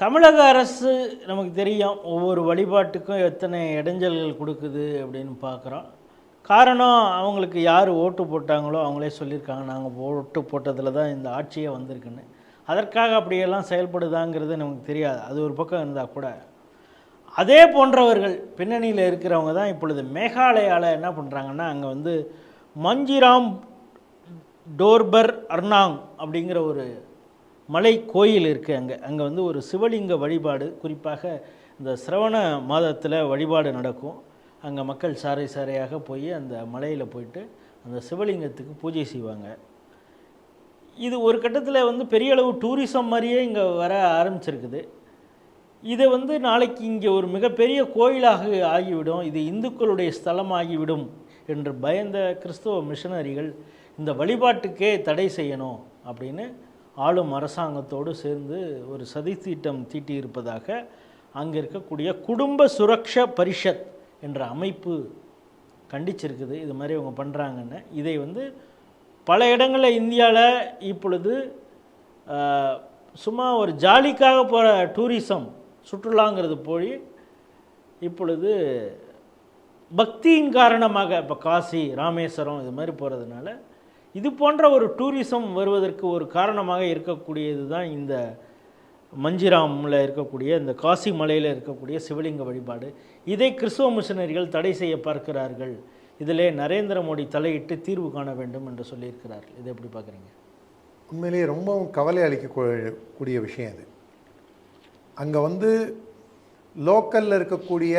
தமிழக அரசு நமக்கு தெரியும் ஒவ்வொரு வழிபாட்டுக்கும் எத்தனை இடைஞ்சல்கள் கொடுக்குது அப்படின்னு பார்க்குறோம். காரணம் அவங்களுக்கு யார் ஓட்டு போட்டாங்களோ அவங்களே சொல்லியிருக்காங்க. நாங்கள் ஓட்டு போட்டதில் தான் இந்த ஆட்சியே வந்திருக்குன்னு. அதற்காக அப்படியெல்லாம் செயல்படுதாங்கிறது நமக்கு தெரியாது. அது ஒரு பக்கம் இருந்தால் கூட. அதே போன்றவர்கள் பின்னணியில் இருக்கிறவங்க தான் இப்பொழுது மேகாலயாவில் என்ன பண்ணுறாங்கன்னா அங்கே வந்து மஞ்சிராம் டோர்பர் அர்னாங் அப்படிங்கிற ஒரு மலை கோயில் இருக்குது அங்கே. அங்கே வந்து ஒரு சிவலிங்க வழிபாடு குறிப்பாக இந்த சிரவண மாதத்தில் வழிபாடு நடக்கும். அங்கே மக்கள் சாறை சாறையாக போய் அந்த மலையில் போயிட்டு அந்த சிவலிங்கத்துக்கு பூஜை செய்வாங்க. இது ஒரு கட்டத்தில் வந்து பெரிய அளவு டூரிசம் மாதிரியே இங்கே வர ஆரம்பிச்சிருக்குது. இதை வந்து நாளைக்கு இங்கே ஒரு மிகப்பெரிய கோயிலாக ஆகிவிடும். இது இந்துக்களுடைய ஸ்தலமாகிவிடும் என்று பயந்த கிறிஸ்தவ மிஷனரிகள் இந்த வழிபாட்டுக்கே தடை செய்யணும் அப்படின்னு ஆளும் அரசாங்கத்தோடு சேர்ந்து ஒரு சதித்திட்டம் தீட்டியிருப்பதாக அங்கே இருக்கக்கூடிய குடும்ப சுரக்ஷா பரிஷத் என்ற அமைப்பு கண்டிச்சிருக்குது. இது மாதிரி அவங்க பண்ணுறாங்கன்னு இதை வந்து பல இடங்களில் இந்தியாவில் இப்பொழுது சும்மா ஒரு ஜாலிக்காக போகிற டூரிசம் சுற்றுலாங்கிறது போய் இப்பொழுது பக்தியின் காரணமாக இப்போ காசி ராமேஸ்வரம் இது மாதிரி போகிறதுனால இது போன்ற ஒரு டூரிசம் வருவதற்கு ஒரு காரணமாக இருக்கக்கூடியது தான் இந்த மஞ்சிராமில் இருக்கக்கூடிய இந்த காசி மலையில் இருக்கக்கூடிய சிவலிங்க வழிபாடு. இதை கிறிஸ்துவ மிஷனரிகள் தடை செய்ய பார்க்கிறார்கள். இதிலே நரேந்திர மோடி தலையிட்டு தீர்வு காண வேண்டும் என்று சொல்லியிருக்கிறார்கள். இதை எப்படி பார்க்குறீங்க? உண்மையிலேயே ரொம்பவும் கவலை அளிக்கக்கூடிய விஷயம் அது அங்கே வந்து லோக்கலில் இருக்கக்கூடிய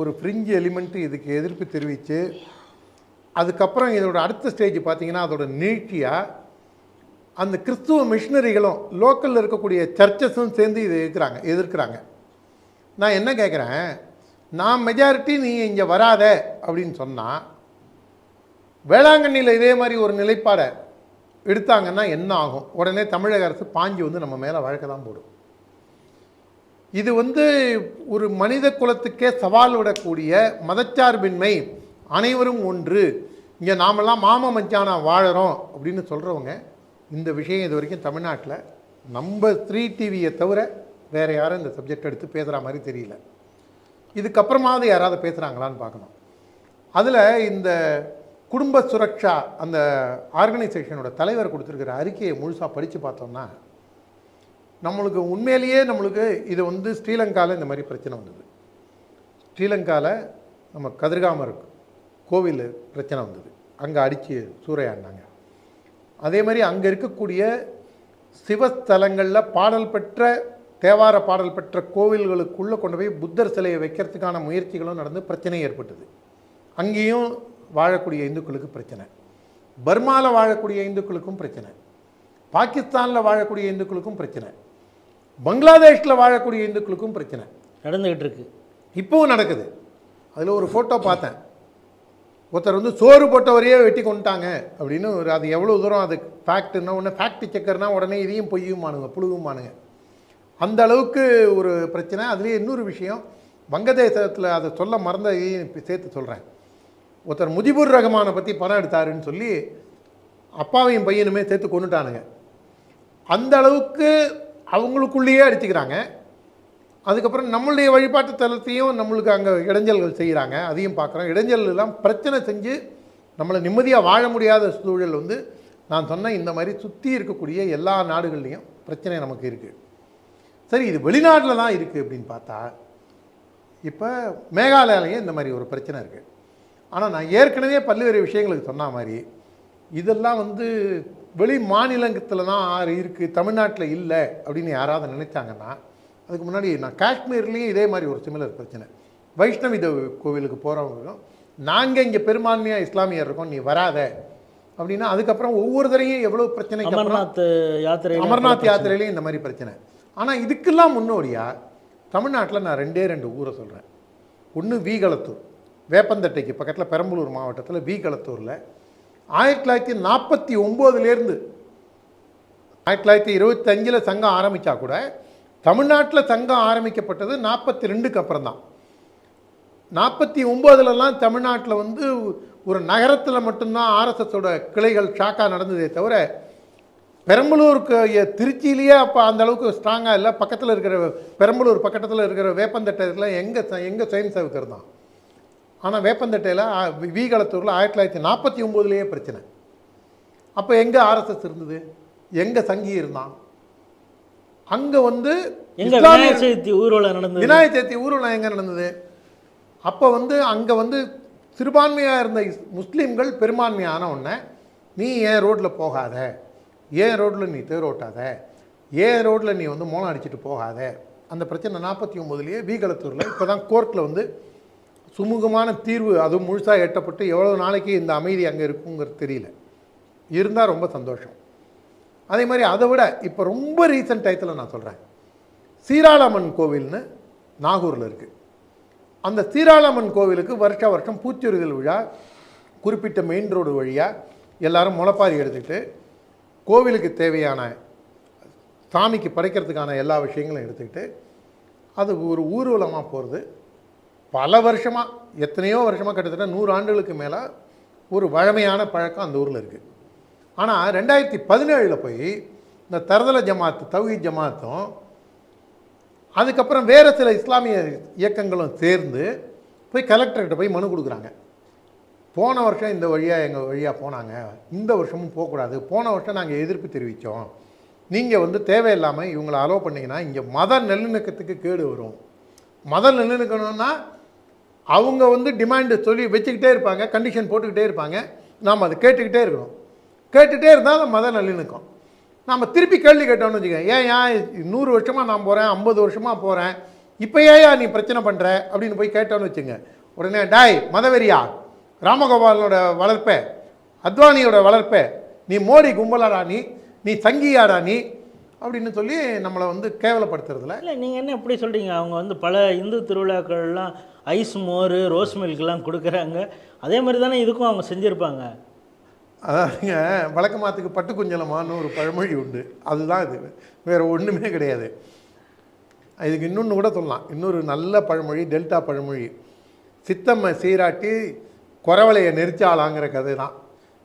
ஒரு ஃப்ரிஞ்சு எலிமெண்ட் இதுக்கு எதிர்ப்பு தெரிவித்து அதுக்கப்புறம் இதோட அடுத்த ஸ்டேஜ் பார்த்தீங்கன்னா அதோட நீட்சியாக அந்த கிறிஸ்துவ மிஷினரிகளும் லோக்கலில் இருக்கக்கூடிய சர்ச்சஸும் சேர்ந்து இதை இருக்கிறாங்க எதிர்க்கிறாங்க. நான் என்ன கேட்குறேன்? நான் மெஜாரிட்டி நீ இங்கே வராத அப்படின்னு சொன்னால் வேளாங்கண்ணியில் இதே மாதிரி ஒரு நிலைப்பாடை எடுத்தாங்கன்னா என்ன ஆகும்? உடனே தமிழக அரசு பாஞ்சு வந்து நம்ம மேலே வழக்க தான் போடும். இது வந்து ஒரு மனித குலத்துக்கே சவால் விடக்கூடிய மதச்சார்பின்மை அனைவரும் ஒன்று. இங்கே நாமெல்லாம் மாம மச்சானா வாழறோம் அப்படின்னு சொல்கிறவங்க இந்த விஷயம் இது வரைக்கும் தமிழ்நாட்டில் நம்ம த்ரீ டிவியை தவிர வேறு யாரும் இந்த சப்ஜெக்ட் எடுத்து பேசுகிற மாதிரி தெரியல. இதுக்கப்புறமாவது யாராவது பேசுகிறாங்களான்னு பார்க்கணும். அதில் இந்த குடும்ப சுரக்ஷா அந்த ஆர்கனைசேஷனோட தலைவர் கொடுத்துருக்கிற அறிக்கையை முழுசாக படித்து பார்த்தோம்னா நம்மளுக்கு உண்மையிலேயே நம்மளுக்கு இது வந்து ஸ்ரீலங்காவில் இந்த மாதிரி பிரச்சனை வந்தது. ஸ்ரீலங்காவில் நம்ம கதிர்காமருக்கு கோவில் பிரச்சனை வந்தது. அங்கே அடித்து சூறையாடினாங்க. அதே மாதிரி அங்கே இருக்கக்கூடிய சிவஸ்தலங்களில் பாடல் பெற்ற தேவார பாடல் பெற்ற கோவில்களுக்குள்ளே கொண்டு போய் புத்தர் சிலையை வைக்கிறதுக்கான முயற்சிகளும் நடந்து பிரச்சனை ஏற்பட்டது. அங்கேயும் வாழக்கூடிய இந்துக்களுக்கு பிரச்சனை. பர்மாவில் வாழக்கூடிய இந்துக்களுக்கும் பிரச்சனை. பாகிஸ்தானில் வாழக்கூடிய இந்துக்களுக்கும் பிரச்சனை. பங்களாதேஷில் வாழக்கூடிய இந்துக்களுக்கும் பிரச்சனை. நடந்துக்கிட்டு இருக்கு. இப்போவும் நடக்குது. அதில் ஒரு ஃபோட்டோ பார்த்தேன். ஒருத்தர் வந்து சோறு போட்டவரையே வெட்டி கொண்டுட்டாங்க அப்படின்னு ஒரு அது எவ்வளோ தூரம் அது ஃபேக்ட்னா ஒன்று ஃபேக்ட் செக்கர்னா உடனே இதையும் பொய்யுமானுங்க புழுகுமானுங்க அந்த அளவுக்கு ஒரு பிரச்சனை. அதுலேயே இன்னொரு விஷயம் வங்கதேசத்தில் அதை சொல்ல மறந்த இதையும் சேர்த்து சொல்கிறேன் ஒருத்தர் முஜிபுர் ரஹ்மானை பற்றி படம் எடுத்தாருன்னு சொல்லி அப்பாவையும் பையனுமே சேர்த்து கொண்டுட்டானுங்க அந்த அளவுக்கு அவங்களுக்குள்ளேயே அடிச்சுக்கிறாங்க. அதுக்கப்புறம் நம்மளுடைய வழிபாட்டு தலத்தையும் நம்மளுக்கு அங்கே இடைஞ்சல்கள் செய்கிறாங்க அதையும் பார்க்குறோம். இடைஞ்சல் எல்லாம் பிரச்சனை செஞ்சு நம்மளை நிம்மதியாக வாழ முடியாத சூழல் வந்து நான் சொன்ன இந்த மாதிரி சுற்றி இருக்கக்கூடிய எல்லா நாடுகள்லேயும் பிரச்சனை நமக்கு இருக்குது சரி இது வெளிநாட்டில் தான் இருக்குது அப்படின்னு பார்த்தா இப்போ மேகாலயாலையும் இந்த மாதிரி ஒரு பிரச்சனை இருக்குது ஆனால் நான் ஏற்கனவே பல்வேறு விஷயங்களுக்கு சொன்ன மாதிரி இதெல்லாம் வந்து வெளி மாநிலத்தில் தான் இருக்குது தமிழ்நாட்டில் இல்லை அப்படின்னு யாராவது நினைச்சாங்கன்னா அதுக்கு முன்னாடி நான் காஷ்மீர்லேயும் இதே மாதிரி ஒரு சிமிலர் பிரச்சனை. வைஷ்ணவி தேவி கோவிலுக்கு போகிறவங்களுக்கும் நாங்கள் இங்கே பெரும்பான்மையாக இஸ்லாமியர் இருக்கோம் நீ வராத. அப்படின்னா அதுக்கப்புறம் ஒவ்வொரு தரையும் எவ்வளோ அப்புறம் அமர்நாத் யாத்திரை அமர்நாத் யாத்திரையிலையும் இந்த மாதிரி பிரச்சனை. ஆனால் இதுக்கெல்லாம் முன்னோடியாக தமிழ்நாட்டில் நான் ரெண்டே ரெண்டு ஊரை சொல்கிறேன் ஒன்று வீகளத்தூர் வேப்பந்தட்டைக்கு பக்கத்தில் பெரம்பலூர் மாவட்டத்தில் வீகளத்தூரில் ஆயிரத்தி தொள்ளாயிரத்தி நாற்பத்தி ஒம்போதுலேருந்து ஆயிரத்தி தொள்ளாயிரத்தி இருபத்தஞ்சில் சங்கம் ஆரம்பித்தா கூட தமிழ்நாட்டில் சங்கம் ஆரம்பிக்கப்பட்டது நாற்பத்தி ரெண்டுக்கு அப்புறம் தான் நாற்பத்தி ஒம்போதுலலாம் தமிழ்நாட்டில் வந்து ஒரு நகரத்தில் மட்டும்தான் ஆர்எஸ்எஸோட கிளைகள் ஷாக்காக நடந்ததே தவிர பெரம்பலூருக்கு திருச்சியிலேயே அப்போ அந்த அளவுக்கு ஸ்ட்ராங்காக இல்லை. பக்கத்தில் இருக்கிற பெரம்பலூர் பக்கத்தில் இருக்கிற வேப்பந்தட்டையில் எங்கே எங்கே சுயம் சேவகர் தான். ஆனால் வேப்பந்தட்டையில் வீகளத்தூரில் ஆயிரத்தி தொள்ளாயிரத்தி நாற்பத்தி ஒம்போதுலேயே பிரச்சனை. அப்போ எங்கே ஆர்எஸ்எஸ் இருந்தது? எங்கே சங்கி இருந்தான் அங்கே வந்து விநாயகர் சதுர்த்தி ஊர்வலம் நடந்தது? விநாயகர் சதுர்த்தி ஊர்வலம் எங்கே நடந்தது? அப்போ வந்து அங்கே வந்து சிறுபான்மையாக இருந்த இஸ்- முஸ்லீம்கள் பெரும்பான்மையான உடனே நீ ஏன் ரோட்டில் போகாத? ஏன் ரோட்டில் நீ தேர் ஓட்டாத ஏன் ரோட்டில் நீ வந்து மோளம் அடிச்சிட்டு போகாத? அந்த பிரச்சனை நாற்பத்தி ஒம்போதுலேயே வீகளத்தூரில் இப்போ தான் கோர்ட்டில் வந்து சுமூகமான தீர்வு அதுவும் முழுசாக எட்டப்பட்டு எவ்வளோ நாளைக்கு இந்த அமைதி அங்கே இருக்குங்கிறது தெரியல. இருந்தால் ரொம்ப சந்தோஷம். அதே மாதிரி அதை விட இப்போ ரொம்ப ரீசன்ட் டயத்தில் நான் சொல்கிறேன் சீராளம்மன் கோவில்னு நாகூரில் இருக்குது அந்த சீராளம்மன் கோவிலுக்கு வருஷ வருஷம் பூச்சொரிதல் விழா குறிப்பிட்ட மெயின் ரோடு வழியாக எல்லாரும் முளைப்பாரி எடுத்துக்கிட்டு கோவிலுக்கு தேவையான சாமிக்கு படைக்கிறதுக்கான எல்லா விஷயங்களும் எடுத்துக்கிட்டு அது ஒரு ஊர்வலமாக போகிறது பல வருஷமாக எத்தனையோ வருஷமாக கிட்டத்தட்ட நூறு ஆண்டுகளுக்கு மேலே ஒரு வழமையான பழக்கம் அந்த ஊரில் இருக்குது ஆனால் ரெண்டாயிரத்தி பதினேழில் போய் இந்த தரதல ஜமாத்து தௌஹி ஜமாத்தும் அதுக்கப்புறம் வேறு சில இஸ்லாமிய இயக்கங்களும் சேர்ந்து போய் கலெக்டர்கிட்ட போய் மனு கொடுக்குறாங்க. போன வருஷம் இந்த வழியாக எங்கள் வழியாக போனாங்க. இந்த வருஷமும் போகக்கூடாது. போன வருஷம் நாங்கள் எதிர்ப்பு தெரிவித்தோம் நீங்கள் வந்து தேவையில்லாமல் இவங்களை அலோவ் பண்ணிங்கன்னா இங்கே மத நல்லிணக்கத்துக்கு கேடு வரும். மத நல்லிணக்கணும்னா அவங்க வந்து டிமாண்டு சொல்லி வச்சுக்கிட்டே இருப்பாங்க கண்டிஷன் போட்டுக்கிட்டே இருப்பாங்க. நாம் அதை கேட்டுக்கிட்டே இருக்கணும். கேட்டுகிட்டே இருந்தால் அந்த மத நல்லிணக்கம் நாம் திருப்பி கேள்வி கேட்டோம்னு வச்சுக்கோங்க ஏன் ஏன் நூறு வருஷமாக நான் போகிறேன் ஐம்பது வருஷமாக போகிறேன் இப்போ ஏன் நீ பிரச்சனை பண்ணுற அப்படின்னு போய் கேட்டோன்னு வச்சுங்க உடனே டாய் மதவெறியா? ராமகோபாலனோட வளர்ப்பை அத்வானியோட வளர்ப்பே நீ மோடி கும்பலாடா நீ நீ சங்கியாடா நீ? அப்படின்னு சொல்லி நம்மளை வந்து கேவலப்படுத்துறதுல இல்லை நீங்கள் என்ன இப்படி சொல்கிறீங்க அவங்க வந்து பல இந்து திருவிழாக்கள்லாம் ஐஸ் மோர் ரோஸ் மில்க்லாம் கொடுக்குறாங்க. அதே மாதிரி தானே இதுக்கும் அவங்க செஞ்சுருப்பாங்க. அதாவதுங்க வழக்கமாத்துக்கு பட்டு குஞ்சலமான்னு ஒரு பழமொழி உண்டு. அதுதான் இது. வேறு ஒன்றுமே கிடையாது. இதுக்கு இன்னொன்று கூட சொல்லலாம். இன்னொரு நல்ல பழமொழி டெல்டா பழமொழி. சித்தம்மை சீராட்டி குறவலையை நெரிச்சாளாங்கிற கதை தான்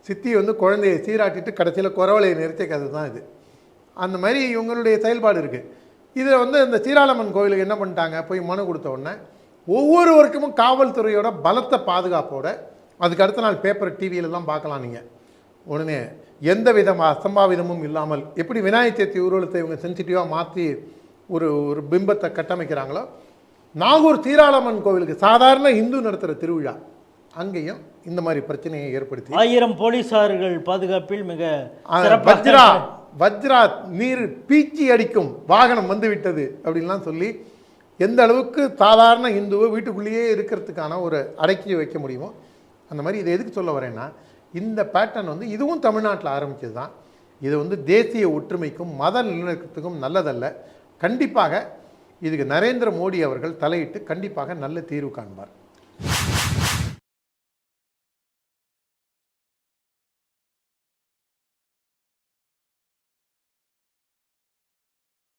சித்தி வந்து குழந்தையை சீராட்டிட்டு கடைசியில் குறவலையை நெரிச்ச கதை தான் இது. அந்த மாதிரி இவங்களுடைய செயல்பாடு இருக்குது இதில் வந்து இந்த சீராளம்மன் கோவிலுக்கு என்ன பண்ணிட்டாங்க? போய் மனு கொடுத்த உடனே ஒவ்வொரு வருஷமும் காவல்துறையோட பலத்த பாதுகாப்போட அதுக்கு அடுத்த நாள் பேப்பர் டிவியிலலாம் பார்க்கலாம் நீங்கள் உடனே எந்த விதம் அசம்பாவிதமும் இல்லாமல் எப்படி விநாயகர் சதுர்த்தி ஊர்வலத்தை இவங்க சென்சிட்டிவாக மாற்றி ஒரு ஒரு பிம்பத்தை கட்டமைக்கிறாங்களோ நாகூர் சீராளம்மன் கோவிலுக்கு சாதாரண இந்து நடத்துகிற திருவிழா அங்கேயும் இந்த மாதிரி பிரச்சனையை ஏற்படுத்தி. ஆயிரம் போலீசார்கள் பாதுகாப்பில் மிக வஜ்ரா வஜ்ரா நீர் பீச்சி அடிக்கும் வாகனம் வந்து விட்டது அப்படின்லாம் சொல்லி எந்த அளவுக்கு சாதாரண இந்துவை வீட்டுக்குள்ளேயே இருக்கிறதுக்கான ஒரு அடக்கி வைக்க முடியுமோ அந்த மாதிரி இதை எதுக்கு சொல்ல வரேன்னா இந்த பேட்டர்ன் வந்து இதுவும் தமிழ்நாட்டில் ஆரம்பித்தது தான் இது வந்து தேசிய ஒற்றுமைக்கும் மத நல்லிணக்கத்துக்கும் நல்லதல்ல. கண்டிப்பாக இதுக்கு நரேந்திர மோடி அவர்கள் தலையிட்டு கண்டிப்பாக நல்ல தீர்வு காண்பார்.